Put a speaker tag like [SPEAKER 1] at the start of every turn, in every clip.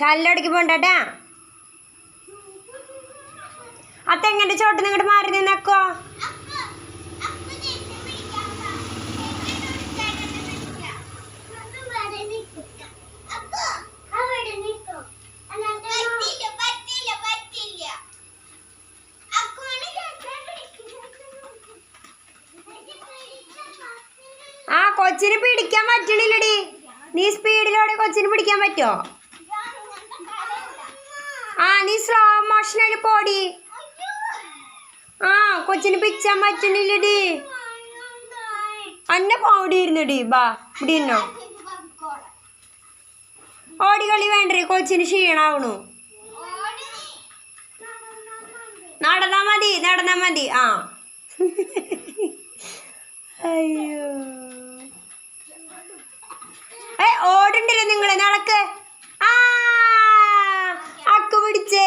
[SPEAKER 1] ചല്ലടിക്ക് പോണ്ടാട്ടാ. ആ തെങ്ങിന്റെ ചോട്ട് നിങ്ങോട്ട് മാറി നിന്നക്കോ? കൊച്ചിന് പിടിക്കാൻ പറ്റണില്ലടി. നീ സ്പീഡിലൂടെ കൊച്ചിന് പിടിക്കാൻ പറ്റുമോ ആ നീ സ്ലോ മോഷനിൽ പോടി. ആ കൊച്ചിന് പിച്ചാൻ പറ്റണില്ലടി അന്നെ പോടി ഇരുന്നടി ബാ ഇവിടെ ഇരുന്നോ ഓടികളി വേണ്ടേ കൊച്ചിന് ക്ഷീണാവണു. നടന്നാ മതി നടന്നാ മതി ആ. അയ്യോ ഏ ഓടണ്ടല്ലോ നിങ്ങൾ നടക്ക് ആ അക്കു പിടിച്ചേ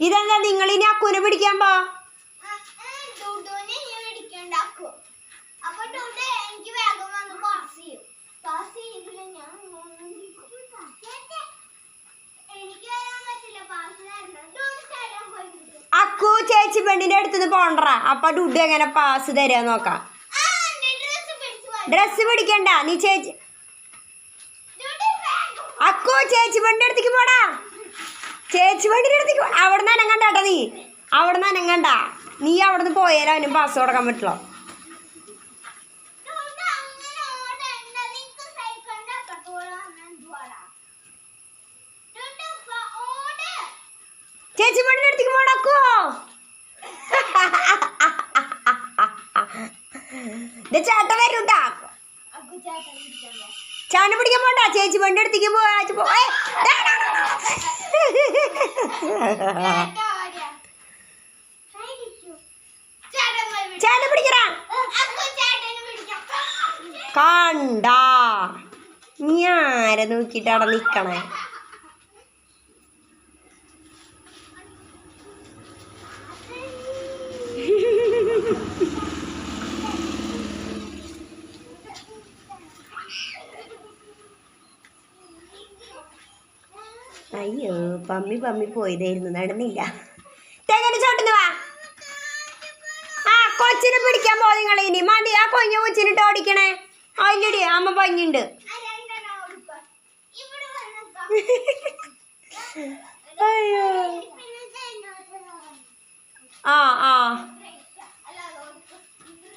[SPEAKER 1] ഇതെന്താ നിങ്ങൾ ഇനി അക്കുനെ പിടിക്കാൻ പോ? അക്കു ചേച്ചി പെണ്ണിന്റെ അടുത്തുനിന്ന് പോണ്ടറ. അപ്പൊ ഡുഡു എങ്ങനെ പാസ് തരാ നോക്കാം.
[SPEAKER 2] ഡ്രസ്
[SPEAKER 1] പിടിക്കണ്ട നീ ചേച്ചി അക്കു ചേച്ചി പെണ്ണിന്റെ അടുത്തേക്ക് പോടാ. ചേച്ചി പെണ്ണിന്റെ അടുത്തേക്ക് നിന്ന് അവിടുന്ന് കേട്ടോ നീ? അവിടുന്ന് അനങ്ങണ്ട നീ അവിടുന്ന് പോയാലും അവനും പാസ് കൊടുക്കാൻ പറ്റുള്ളൂ. ചേച്ചി പെണ്ണിന്റെ അടുത്തേക്ക് പോടാ ചേട്ട വരൂട്ടാ ചാന പിടിക്കാൻ പോണ്ട. ചേച്ചി പെണ്ണിന്റെ അടുത്തേക്ക് പോവാ.
[SPEAKER 2] ചേട്ടൻ പോയി പിടി.
[SPEAKER 1] ചാന പിടിക്കടാ
[SPEAKER 2] അക്കു ചേട്ടനെ പിടിക്കാം
[SPEAKER 1] കണ്ട നീ ആരെ നോക്കിട്ടാണ് നിക്കണേ അയ്യോ പമ്മി പമ്മി പോയതായിരുന്നു നടന്നില്ല. ചോട്ടുന്നു വാ. ആ കൊച്ചിനെ പിടിക്കാൻ പോ നിങ്ങൾ ഇനി. മതി ആ കൊഞ്ഞ കൊച്ചിനിട്ട് ഓടിക്കണേ. അതിലടി അമ്മ പഞ്ഞുണ്ട്. അയ്യോ. ആ ആ.
[SPEAKER 2] അല്ല ഇപ്പൊ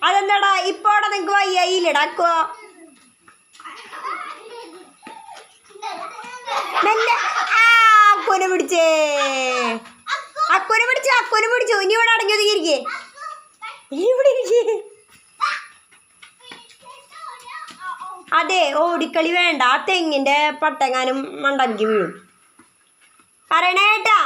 [SPEAKER 1] അതെന്താടാ ഇപ്പോടെ നിങ്ങക്ക് വയ്യായില്ലടാക്കോ മെല്ലെ. ആ അക്കുനെ പിടിച്ചേ. അക്കുനെ പിടിച്ചു അക്കുനെ പിടിച്ചു. ഇനി ഇവിടെ അടങ്ങി ഒതുങ്ങിയിരിക്കേ. ഇനി ഇവിടെ ഇരിക്കേ. അതെ ഓടിക്കളി വേണ്ട. ആ തെങ്ങിന്റെ പട്ടങ്ങാനും മണ്ടനിക്ക് വീഴും. പറയണേട്ടാ